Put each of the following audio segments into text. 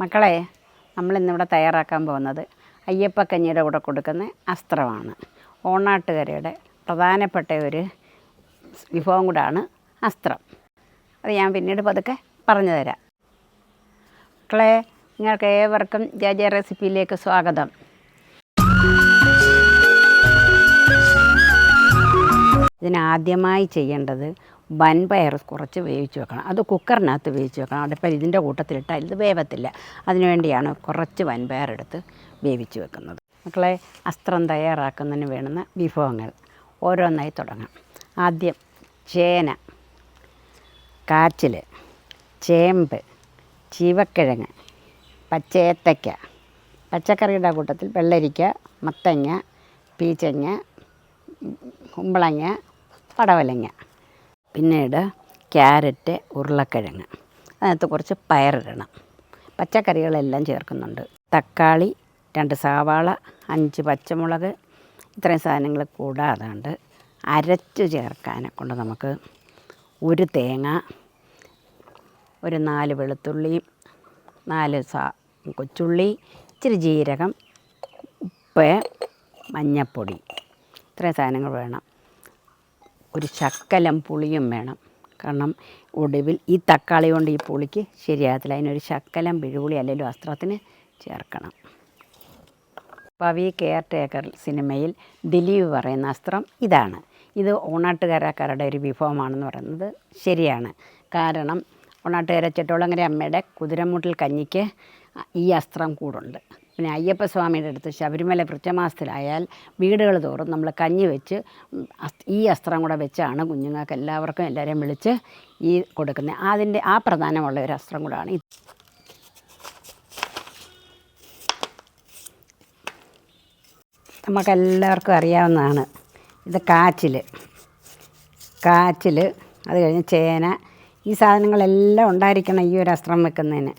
മക്കളെ നമ്മളിന്നിവിടെ തയ്യാറാക്കാൻ പോകുന്നത് അയ്യപ്പക്കഞ്ഞിയുടെ കൂടെ കൊടുക്കുന്ന അസ്ത്രമാണ്. ഓണാട്ടുകരയുടെ പ്രധാനപ്പെട്ട ഒരു വിഭവം കൂടാണ് അസ്ത്രം. അത് ഞാൻ പിന്നീട് പതുക്കെ പറഞ്ഞു തരാം മക്കളെ നിങ്ങൾക്ക് ഏവർക്കും ജെ ജെ റെസിപ്പിയിലേക്ക് സ്വാഗതം. ഇതിനാദ്യമായി ചെയ്യേണ്ടത് വൻപയർ കുറച്ച് വേവിച്ച് വെക്കണം അത് കുക്കറിനകത്ത് വേവിച്ച് വെക്കണം അതിപ്പോൾ ഇതിന്റെ കൂട്ടത്തിലിട്ടാൽ ഇത് വേവത്തില്ല അതിനുവേണ്ടിയാണ് കുറച്ച് വൻപയർ എടുത്ത് വേവിച്ച് വെക്കുന്നത് മക്കളെ അസ്ത്രം തയ്യാറാക്കുന്നതിന് വേണ്ടുന്ന വിഭവങ്ങൾ ഓരോന്നായി തുടങ്ങാം ആദ്യം ചേന കാച്ചിൽ ചേമ്പ് ചീവക്കിഴങ്ങ് പച്ചേത്തയ്ക്ക പച്ചക്കറിയുടെ കൂട്ടത്തിൽ വെള്ളരിക്ക മത്തങ്ങ പീച്ചങ്ങ കുമ്പളങ്ങ പടവലങ്ങ പിന്നീട് ക്യാരറ്റ് ഉരുളക്കിഴങ്ങ് അതിനകത്ത് കുറച്ച് പയറിടണം. പച്ചക്കറികളെല്ലാം ചേർക്കുന്നുണ്ട്. തക്കാളി രണ്ട് സവാള അഞ്ച് പച്ചമുളക് ഇത്രയും സാധനങ്ങൾ കൂടാതാണ്ട് അരച്ച് ചേർക്കാനെ കൊണ്ട് നമുക്ക് ഒരു തേങ്ങ ഒരു നാല് വെളുത്തുള്ളി നാല് സാ കൊച്ചുള്ളി ഇച്ചിരി ജീരകം ഉപ്പ് മഞ്ഞൾപ്പൊടി ഇത്രയും സാധനങ്ങൾ വേണം. ഒരു ശക്കലം പുളിയും വേണം. കാരണം ഒടുവിൽ ഈ തക്കാളി കൊണ്ട് ഈ പുളിക്ക് ശരിയാകത്തില്ല. അതിനൊരു ശക്കലം പിഴുപുളി അല്ലെങ്കിൽ വസ്ത്രത്തിന് ചേർക്കണം. പവി കെയർ ടേക്കർ സിനിമയിൽ ദിലീപ് പറയുന്ന അസ്ത്രം ഇതാണ്. ഇത് ഓണാട്ടുകാരക്കാരുടെ ഒരു വിഭവമാണെന്ന് പറയുന്നത് ശരിയാണ്. കാരണം ഓണാട്ടുകാര ചെട്ടോളങ്ങര അമ്മയുടെ കുതിരമുട്ടിൽ കഞ്ഞിക്ക് ഈ അസ്ത്രം കൂടുണ്ട്. പിന്നെ അയ്യപ്പസ്വാമിയുടെ അടുത്ത് ശബരിമല വൃക്ഷമാസത്തിലായാൽ വീടുകൾ തോറും നമ്മൾ കഞ്ഞി വെച്ച് ഈ അസ്ത്രം കൂടെ വെച്ചാണ് കുഞ്ഞുങ്ങൾക്ക് എല്ലാവർക്കും എല്ലാവരെയും വിളിച്ച് ഈ കൊടുക്കുന്നത്. അതിന്റെ ആ പ്രധാനമുള്ള ഒരു അസ്ത്രം കൂടാണ്. ഇത് നമുക്കെല്ലാവർക്കും അറിയാവുന്നതാണ്. ഇത് കാച്ചിൽ കാച്ചിൽ അത് കഴിഞ്ഞ് ചേന ഈ സാധനങ്ങളെല്ലാം ഉണ്ടായിരിക്കണം ഈ ഒരു അസ്ത്രം വെക്കുന്നതിന്.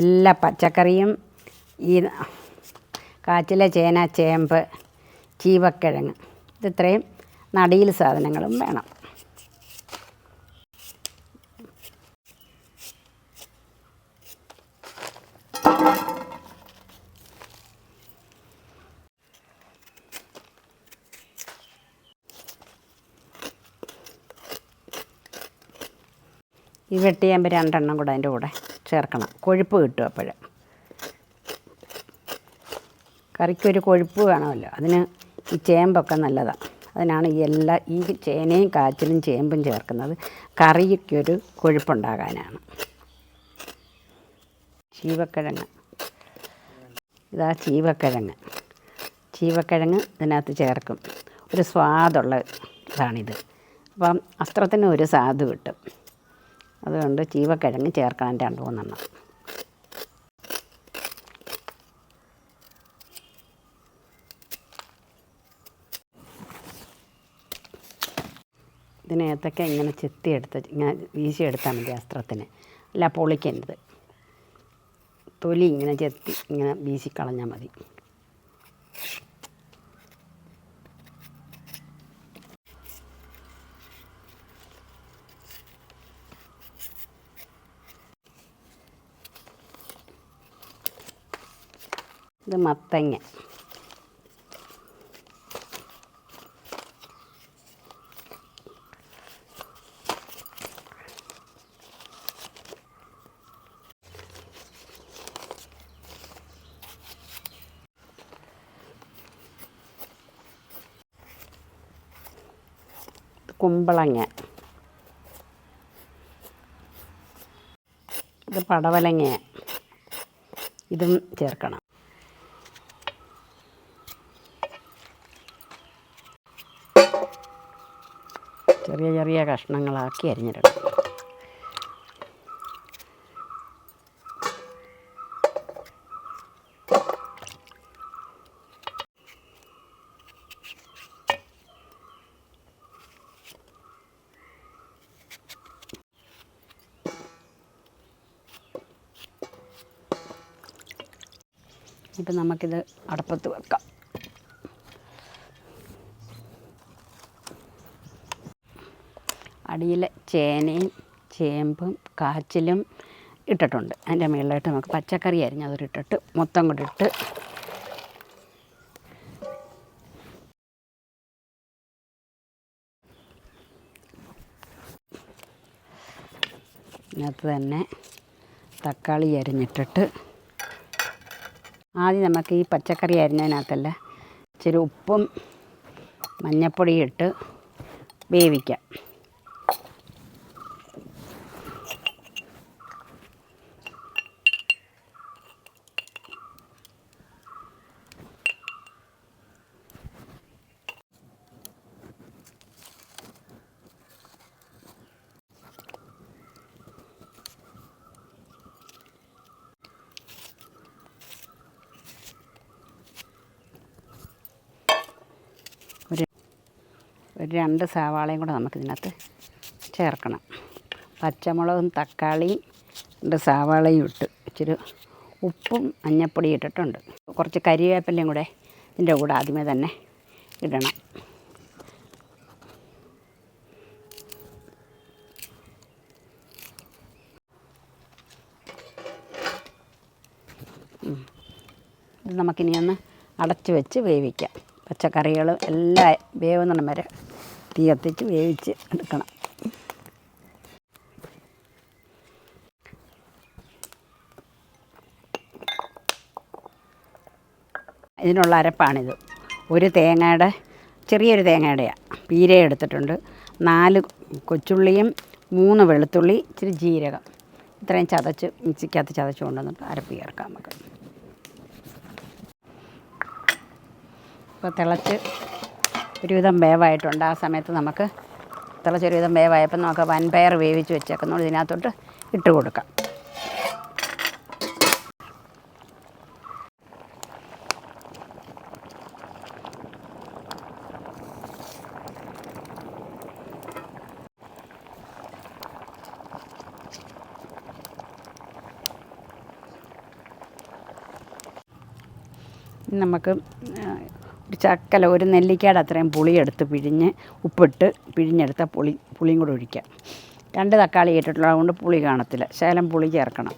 എല്ലാ പച്ചക്കറിയും ഈ കാച്ചിലെ ചേന ചേമ്പ് ചീവക്കിഴങ്ങ് ഇതിത്രയും നടിയിൽ സാധനങ്ങളും വേണം. ഈ വെട്ടിയാകുമ്പോൾ രണ്ടെണ്ണം കൂടെ അതിന്റെ കൂടെ ചേർക്കണം. കൊഴുപ്പ് കിട്ടും അപ്പോൾ കറിക്കൊരു കൊഴുപ്പ് വേണമല്ലോ. അതിന് ഈ ചേമ്പൊക്കെ നല്ലതാണ് അതിനാണ് ഈ എല്ലാ ഈ ചേനയും കാച്ചിലും ചേമ്പും ചേർക്കുന്നത്. കറിക്കൊരു കൊഴുപ്പുണ്ടാകാനാണ്. ചീവക്കിഴങ്ങ്. ഇതാ ചീവക്കിഴങ്ങ്. ചീവക്കിഴങ്ങ് ഇതിനകത്ത് ചേർക്കും. ഒരു സ്വാദുള്ള ഇതാണിത്. അപ്പം അസ്ത്രത്തിന് ഒരു സ്വാദ് കിട്ടും. അതുകൊണ്ട് ചീവക്കിഴങ്ങ് ചേർക്കണം രണ്ട് മൂന്നെണ്ണം ഇതിനകത്തൊക്കെ ഇങ്ങനെ ചെത്തിയെടുത്ത് ഇങ്ങനെ വീശിയെടുത്താൽ മതി അസ്ത്രത്തിന്. അല്ല പൊളിക്കരുത്. തൊലി ഇങ്ങനെ ചെത്തി ഇങ്ങനെ വീശിക്കളഞ്ഞാൽ മതി. ഇത് മത്തങ്ങ. കുമ്പളങ്ങ. ഇത് പടവലങ്ങ. ഇതും ചേർക്കണം. ചെറിയ ചെറിയ കഷ്ണങ്ങളാക്കി അരിഞ്ഞിടണം. ഇപ്പം നമുക്കിത് അടപ്പത്ത് വെക്കാം. അടിയിലെ ചേനയും ചേമ്പും കാച്ചിലും ഇട്ടിട്ടുണ്ട്. അതിന്റെ മുകളിലായിട്ട് നമുക്ക് പച്ചക്കറി അരിഞ്ഞ് അതൊരിട്ടിട്ട് മൊത്തം കൂടി ഇട്ട് ഇതിനകത്ത് തന്നെ തക്കാളി അരിഞ്ഞിട്ടിട്ട് ആദ്യം നമുക്ക് ഈ പച്ചക്കറി അരിഞ്ഞതിനകത്തല്ല ഇച്ചിരി ഉപ്പും മഞ്ഞപ്പൊടിയും ഇട്ട് വേവിക്കാം. രണ്ട് സവാളയും കൂടെ നമുക്കിതിനകത്ത് ചേർക്കണം. പച്ചമുളകും തക്കാളിയും രണ്ട് സവാളയും ഇട്ട് ഇച്ചിരി ഉപ്പും മഞ്ഞപ്പൊടി ഇട്ടിട്ടുണ്ട്. കുറച്ച് കരിവേപ്പിലയും കൂടെ ഇതിന്റെ കൂടെ ആദ്യമേ തന്നെ ഇടണം. ഇത് നമുക്കിനി ഒന്ന് അടച്ചു വെച്ച് വേവിക്കാം. പച്ചക്കറികൾ എല്ലാം വേവുന്നിടം വരെ തീ കത്തിച്ച് വേവിച്ച് എടുക്കണം. ഇതിനുള്ള അരപ്പാണിത്. ഒരു തേങ്ങയുടെ ചെറിയൊരു തേങ്ങയുടെയാണ് പീര എടുത്തിട്ടുണ്ട്. നാല് കൊച്ചുള്ളിയും മൂന്ന് വെളുത്തുള്ളി ഇച്ചിരി ജീരകം. ഇത്രയും ചതച്ച് മിക്സിക്കകത്ത് ചതച്ച് കൊണ്ടുവന്നിട്ട് അരപ്പ് ചേർക്കാം നമുക്ക്. ഇപ്പോൾ തിളച്ച് ഒരുവിധം വേവായിട്ടുണ്ട്. ആ സമയത്ത് നമുക്ക് തിളച്ചൊരുവിധം വേവായപ്പോൾ നമുക്ക് വൻപയർ വേവിച്ച് വെച്ചേക്കുന്നു. ഇതിനകത്തോട്ട് ഇട്ട് കൊടുക്കാം. നമുക്ക് ഒരു ചക്കല ഒരു നെല്ലിക്കയുടെ അത്രയും പുളിയെടുത്ത് പിഴിഞ്ഞ് ഉപ്പിട്ട് പിഴിഞ്ഞെടുത്ത പുളി പുളിയും കൂടെ ഒഴിക്കാം. രണ്ട് തക്കാളി ഇട്ടിട്ടുള്ളത് കൊണ്ട് പുളി കാണത്തില്ല. ശകലം പുളി ചേർക്കണം.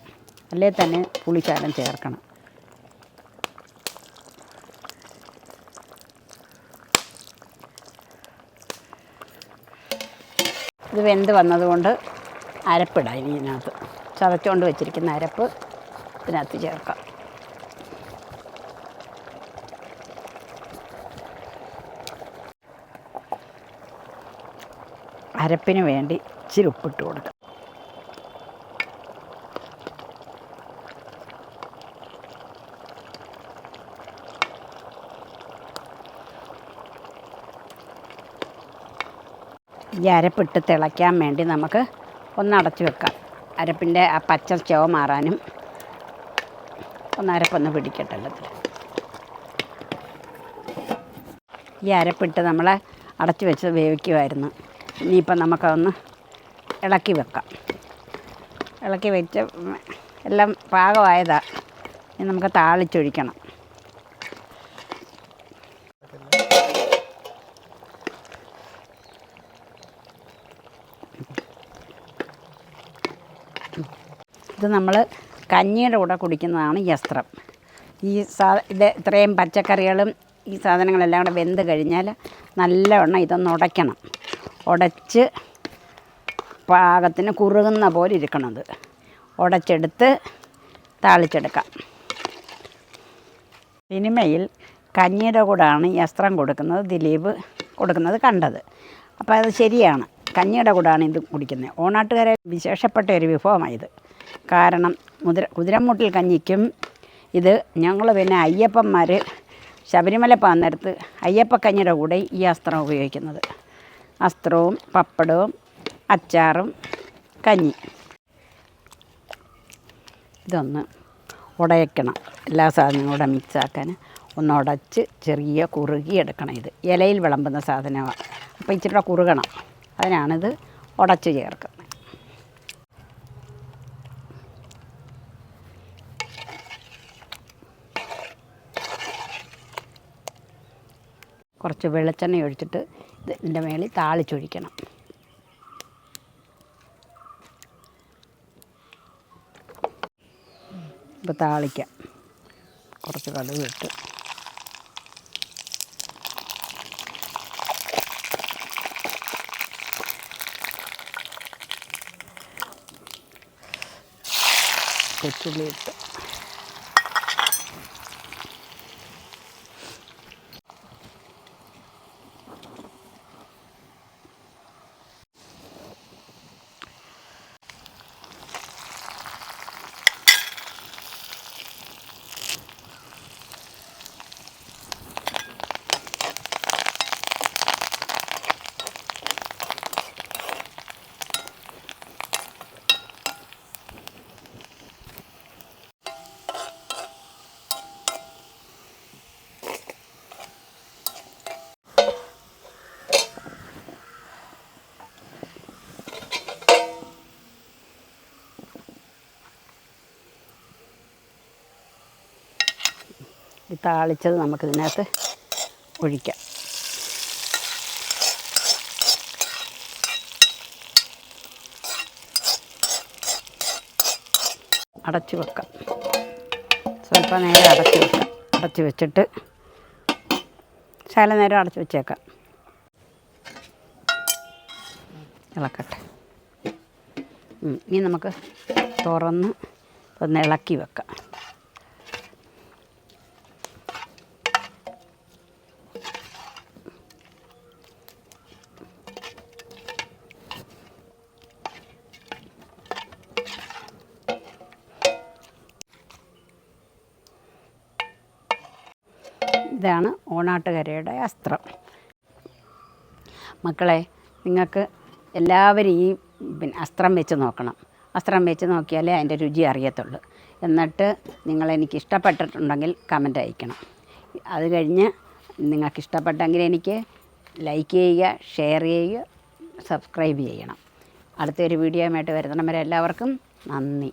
അല്ലേ തന്നെ പുളി ശകലം ചേർക്കണം. ഇത് വെന്ത് വന്നതുകൊണ്ട് അരപ്പിടാം ഇനി ഇതിനകത്ത്. ചതച്ചുകൊണ്ട് വെച്ചിരിക്കുന്ന അരപ്പ് ഇതിനകത്ത് ചേർക്കാം. അരപ്പിന് വേണ്ടി ഇച്ചിരി ഉപ്പിട്ട് കൊടുക്കാം ഈ അരപ്പിട്ട് തിളയ്ക്കാൻ വേണ്ടി നമുക്ക് ഒന്ന് അടച്ചു വെക്കാം. അരപ്പിന്റെ ആ പച്ച ചുവ മാറാനും ഒന്ന് അരപ്പൊന്ന് പിടിക്കട്ടെ ഈ അരപ്പിട്ട് നമ്മൾ അടച്ചു വെച്ച് വേവിക്കുമായിരുന്നു. ഇനിയിപ്പം നമുക്കതൊന്ന് ഇളക്കി വെക്കാം. ഇളക്കി വെച്ച് എല്ലാം പാകമായതാ. ഇനി നമുക്ക് താളിച്ചൊഴിക്കണം. ഇത് നമ്മൾ കഞ്ഞിയുടെ കൂടെ കുടിക്കുന്നതാണ് യസ്ത്രം. ഈ സാ ഇത് ഇത്രയും പച്ചക്കറികളും ഈ സാധനങ്ങളെല്ലാം കൂടെ വെന്ത് കഴിഞ്ഞാൽ നല്ലവണ്ണം ഇതൊന്ന് ഉടയ്ക്കണം. ഉടച്ച് പാകത്തിന് കുറുകുന്ന പോലെ ഇരിക്കണത്. ഉടച്ചെടുത്ത് താളിച്ചെടുക്കാം. സിനിമയിൽ കഞ്ഞിയുടെ കൂടാണ് ഈ അസ്ത്രം കൊടുക്കുന്നത്. ദിലീപ് കൊടുക്കുന്നത് കണ്ടത്. അപ്പോൾ അത് ശരിയാണ്. കഞ്ഞിയുടെ കൂടാണ് ഇത് കുടിക്കുന്നത്. ഓണാട്ടുകാരെ വിശേഷപ്പെട്ട ഒരു വിഭവമായത്. കാരണം മുതിര കുതിരമുട്ടിൽ കഞ്ഞിക്കും ഇത് ഞങ്ങൾ പിന്നെ അയ്യപ്പന്മാർ ശബരിമല പോകുന്നിടത്ത് അയ്യപ്പക്കഞ്ഞിയുടെ കൂടെ ഈ അസ്ത്രം ഉപയോഗിക്കുന്നത്. അസ്ത്രവും പപ്പടവും അച്ചാറും കഞ്ഞി. ഇതൊന്ന് ഉടയക്കണം. എല്ലാ സാധനങ്ങളും കൂടെ മിക്സാക്കാൻ ഒന്ന് ഉടച്ച് ചെറിയ കുറുകി എടുക്കണം ഇത്. ഇലയിൽ വിളമ്പുന്ന സാധനമാണ് അപ്പോൾ ഇച്ചിരി കുറുകണം. അതിനാണിത് ഉടച്ച് ചേർക്കുന്നത്. കുറച്ച് വെളിച്ചെണ്ണ ഒഴിച്ചിട്ട് ഇതിന്റെ മേളിൽ താളിച്ചൊഴിക്കണം. ഇപ്പോൾ താളിക്കാം. കുറച്ച് കടുക് ഇട്ട്. കൊച്ചുള്ളി ഇട്ട്. ഈ താളിച്ചത് നമുക്കിതിനകത്ത് ഒഴിക്കാം. അടച്ചു വെക്കാം. സ്വല്പം നേരം അടച്ചു വെക്കാം. അടച്ചു വെച്ചിട്ട് ശാല നേരം അടച്ചു വെച്ചേക്കാം. ഇളക്കട്ടെ. ഇനി നമുക്ക് തുറന്ന് ഒന്ന് ഇളക്കി വെക്കാം. ഇതാണ് ഓണാട്ടുകരയുടെ അസ്ത്രം. മക്കളെ നിങ്ങൾക്ക് എല്ലാവരും ഈ പിന്നെ അസ്ത്രം വെച്ച് നോക്കണം. അസ്ത്രം വെച്ച് നോക്കിയാലേ അതിന്റെ രുചി അറിയത്തുള്ളൂ. എന്നിട്ട് നിങ്ങൾ എനിക്ക് ഇഷ്ടപ്പെട്ടിട്ടുണ്ടെങ്കിൽ കമന്റ് അയക്കണം. അത് കഴിഞ്ഞ് നിങ്ങൾക്ക് ഇഷ്ടപ്പെട്ടെങ്കിൽ എനിക്ക് ലൈക്ക് ചെയ്യുക ഷെയർ ചെയ്യുക സബ്സ്ക്രൈബ് ചെയ്യണം. അടുത്തൊരു വീഡിയോയുമായിട്ട് വരുന്നവരെ എല്ലാവർക്കും നന്ദി.